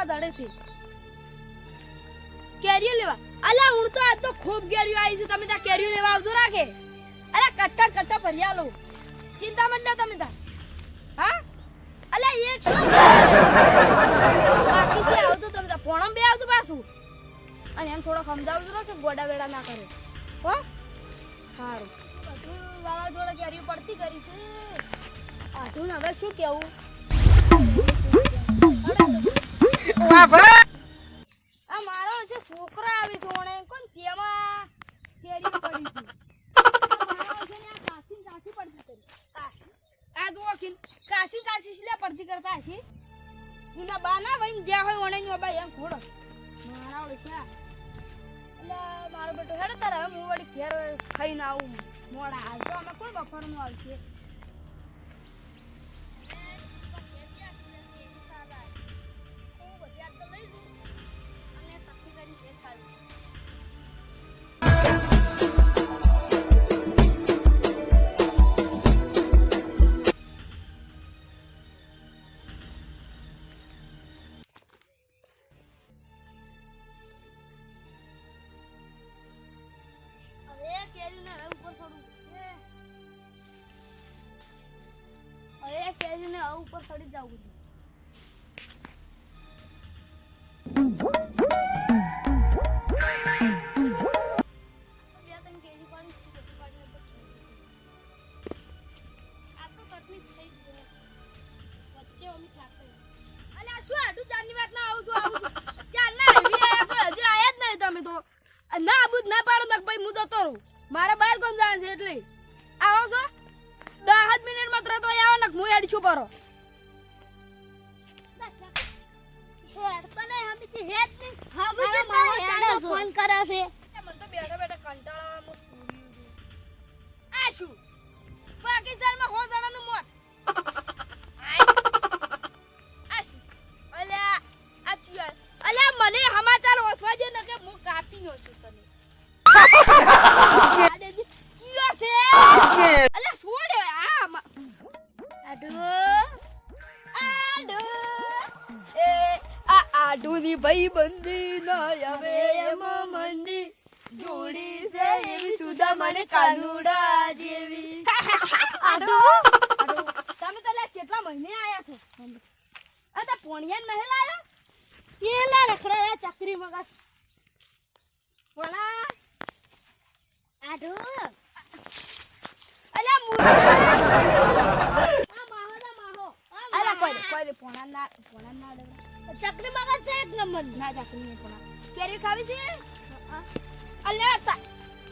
બપોર જ તમને તો ફોન કરવા જડે છે. કેરીઓ લેવા. અલા, હું તો આજ તો ખૂબ કેરીઓ આવી છે. તમે ત્યાં કેરીઓ લેવા આવજો રાખે. અલ્યા કટ્ટા કટ્ટા ફરિયા લો ચિંતા મત ના તમે ત્યાં. હા? અલ્યા એ શું બાકી છે આવતું તમે ત્યાં. પોણમ બે આવતું પાછું. અને એમ થોડો સમજાવજો ને કે ગોડા વેડા ના કરે. હો? સારું બધું વાવાઝોડા કેરીઓ પડતી કરી છે. આધું ને હવે શું કેવું? આ મારો જે છોકરો આવી સોણે કોણ તેમાં કેરી પડી છે કાચી કાચી શીલે પડતી કરતા છે એના બા ના જ્યાં હોય ઓણે નો એમ ખોડો. છે એટલે મારો બેટો હેડો તારે, હું વળી ઘેર ખાઈને આવું. મોડા હાલ તો અમે કોણ બપોરનું આવશે. ઉપર ચડી જવું છે. ફોન કરે છે. મને તો બેઠા બેઠા કંટાળા મો આ શું? પાકિસ્તાનમાં બંધી ન હવે એમ મંદી. જોડી છે એવી સુધા મને કાનુડા જેવી. આડો આડો. તમે તો કેટલા મહિને આયા છો? આ તો પોણિયા નહીં લાયો પેલા રખડા ચકરી મગસ પોણા આઢો અલ્યા મૂર્ખા આ માહો ના માહો અલ્યા કોઈ કોઈ પોણા ના પોણા ના ચકરી મગસ છે એક નંબર. ના ચકરી નહીં પણ કેરી ખાવી છે? અલ્યા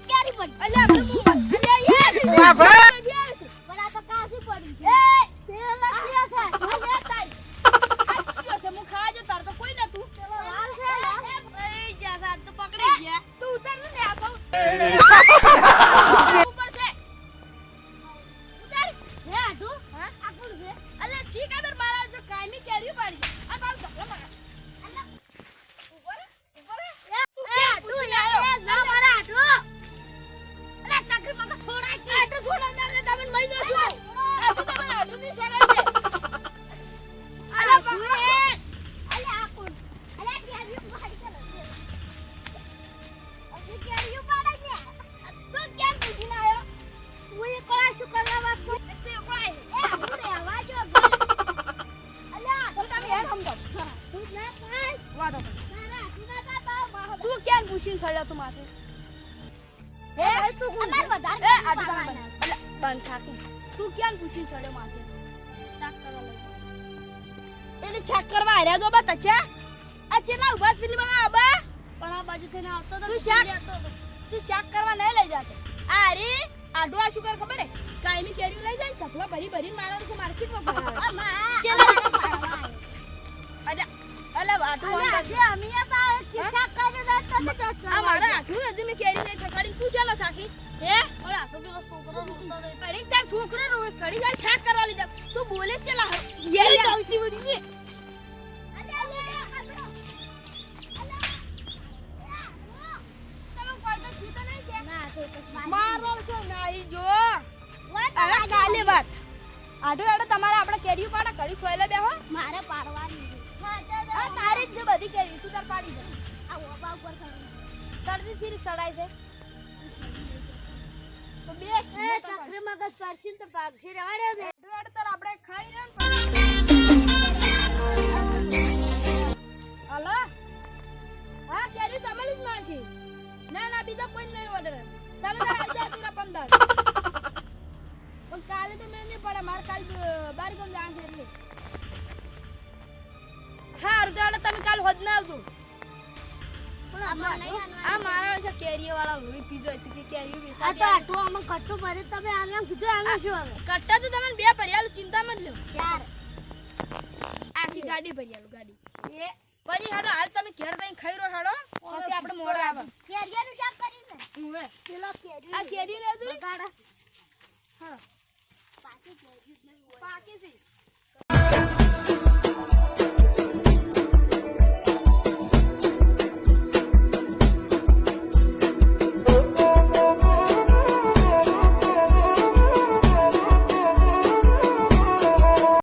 કેરી પણ અલ્યા આપણે મું અલ્યા યાર પણ આ તો કાસી પડી એ હેર તું કેમ પૂછીને સડ્યો તું માથે? હે? તું અમાર વધારે એ કેરી આટલું પાડવાના. અલ્યા બંધ. થાકી. તું કેમ પૂછીને સડ્યો માથે? શાક કરવા લઈ એટલે શાક કરવા હાર્યા તો બા તચા આ ચેલા ઊભા પેલી બગા આબા પણ આ બાજુ થઈને આવતો તો તું શાક કરવા નહીં લઈ જાતો. આ આડો આ શું કર ખબર હે? કાયમી કેરી લઈ જાય ચપલા ભરી ભરી મારવાનું છે માર્કેટમાં ભરાવે. છોકરો રોજ શાક કરવા લીધા તું બોલે ચલા યે આવતી મારો છો જો. વાત આડો આડો તમારે આપણે કેરી પાડા ઘડી સોયલે બેહો. મારે પાડવાની ઓબા ઉપર ચડું. શરદી સડાય છે. તો બે એ ચકરી મગજ પરસીન તો પાકશી રવાડ્યો છે રેડ તો આપણે ખાઈ રહ્યા ને હા કેરી તમારી જ માછી ના ના બીજો કોઈ નહીં ઓર્ડર તમે તારા પંદર. પણ કાલે તો મેં નહીં પડે મારે કાલ બાર ગમ જવાનું છે એટલે. હા અર્ગાડે તમે કાલ હોદ ના આવતું. આ મારા વિશે કેરીઓ વાળા મૂવી પીજો છે કે કેરીઓ આ તો આટલું આમાં કટ્ટું ભરી તમે આને કીધું આમાં શું હવે? કટ્ટા તો તમે બે ભર્યાલું ચિંતા મત લ્યો. ચાર આખી ગાડી ભર્યાલું ગાડી. એ? પછી હેડો હાલ તમે ઘેર જઈને ખાઈ રહ્યો હેડો પછી આપણે મોડો આવે. કેરીયાનું શાક કર્યું છે? હવે. પેલો કેરી આ કેરી હા. કેરી. પાકી છે.